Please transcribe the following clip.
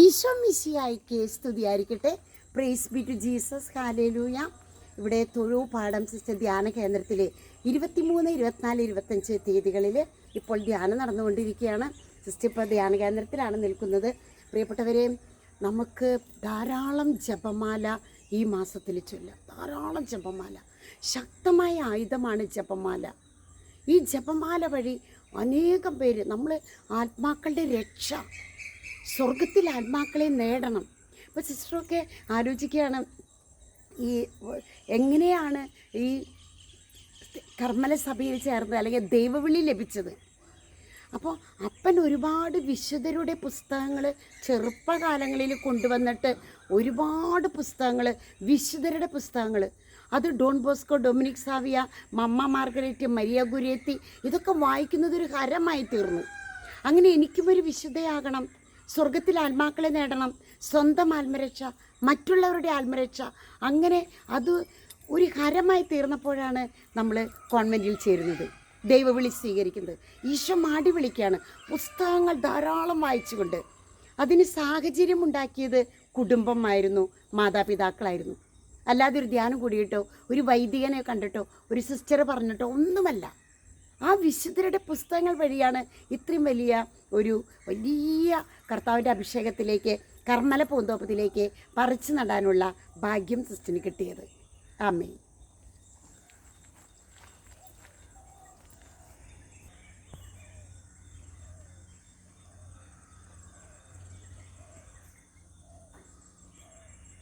ഈശോ മിശിയായിക്ക് സ്തുതിയായിരിക്കട്ടെ. Praise be to Jesus hallelujah ഇവിടെ തൊഴു പാഠം സിസ്റ്റർ ധ്യാന കേന്ദ്രത്തിൽ ഇരുപത്തിമൂന്ന് ഇരുപത്തിനാല് ഇരുപത്തഞ്ച് തീയതികളിൽ ഇപ്പോൾ ധ്യാനം നടന്നുകൊണ്ടിരിക്കുകയാണ്. സിസ്റ്റർ ഇപ്പോൾ ധ്യാന കേന്ദ്രത്തിലാണ് നിൽക്കുന്നത്. പ്രിയപ്പെട്ടവരെ നമുക്ക് ധാരാളം ജപമാല ഈ മാസത്തിൽ ചൊല്ലാം. ധാരാളം ജപമാല. ശക്തമായ ആയുധമാണ് ജപമാല. ഈ ജപമാല വഴി അനേകം പേര് നമ്മൾ ആത്മാക്കളുടെ രക്ഷ സ്വർഗത്തിൽ ആത്മാക്കളെ നേടണം. ഇപ്പോൾ സിസ്റ്ററൊക്കെ ആലോചിക്കുകയാണ് ഈ എങ്ങനെയാണ് ഈ കർമ്മല സഭയിൽ ചേർന്നത് അല്ലെങ്കിൽ ദൈവവിളി ലഭിച്ചത്? അപ്പോൾ അപ്പൻ ഒരുപാട് വിശുദ്ധരുടെ പുസ്തകങ്ങൾ ചെറുപ്പകാലങ്ങളിൽ കൊണ്ടുവന്നിട്ട് ഒരുപാട് പുസ്തകങ്ങൾ വിശുദ്ധരുടെ പുസ്തകങ്ങൾ അത് Don Bosco Dominic Savio Mamma Margaret Maria Goretti ഇതൊക്കെ വായിക്കുന്നത് ഒരു ഹരമായി തീർന്നു. അങ്ങനെ എനിക്കും ഒരു വിശുദ്ധയാകണം. സ്വർഗത്തിൽ ആത്മാക്കളെ നേടണം. സ്വന്തം ആത്മരക്ഷ മറ്റുള്ളവരുടെ ആത്മരക്ഷ. അങ്ങനെ അത് ഒരു ഹരമായി തീർന്നപ്പോഴാണ് നമ്മൾ കോൺവെന്റിൽ ചേരുന്നത്. ദൈവവിളി സ്വീകരിക്കുന്നത്. ഈശോ മാടി വിളിക്കുകയാണ്. പുസ്തകങ്ങൾ ധാരാളം വായിച്ചുകൊണ്ട്. അതിന് സാഹചര്യം ഉണ്ടാക്കിയത് കുടുംബമായിരുന്നു മാതാപിതാക്കളായിരുന്നു. അല്ലാതെ ഒരു ധ്യാനം കൂടിയിട്ടോ ഒരു വൈദികനെ കണ്ടിട്ടോ ഒരു സിസ്റ്റർ പറഞ്ഞിട്ടോ ഒന്നുമല്ല. ആ വിശുദ്ധരുടെ പുസ്തകങ്ങൾ വഴിയാണ് ഇത്രയും വലിയ ഒരു വലിയ കർത്താവിന്റെ അഭിഷേകത്തിലേക്ക് കർമ്മല പൂന്തോപ്പത്തിലേക്ക് പറിച്ചു നടാനുള്ള ഭാഗ്യം സിസ്റ്റിന് കിട്ടിയത്. ആമേ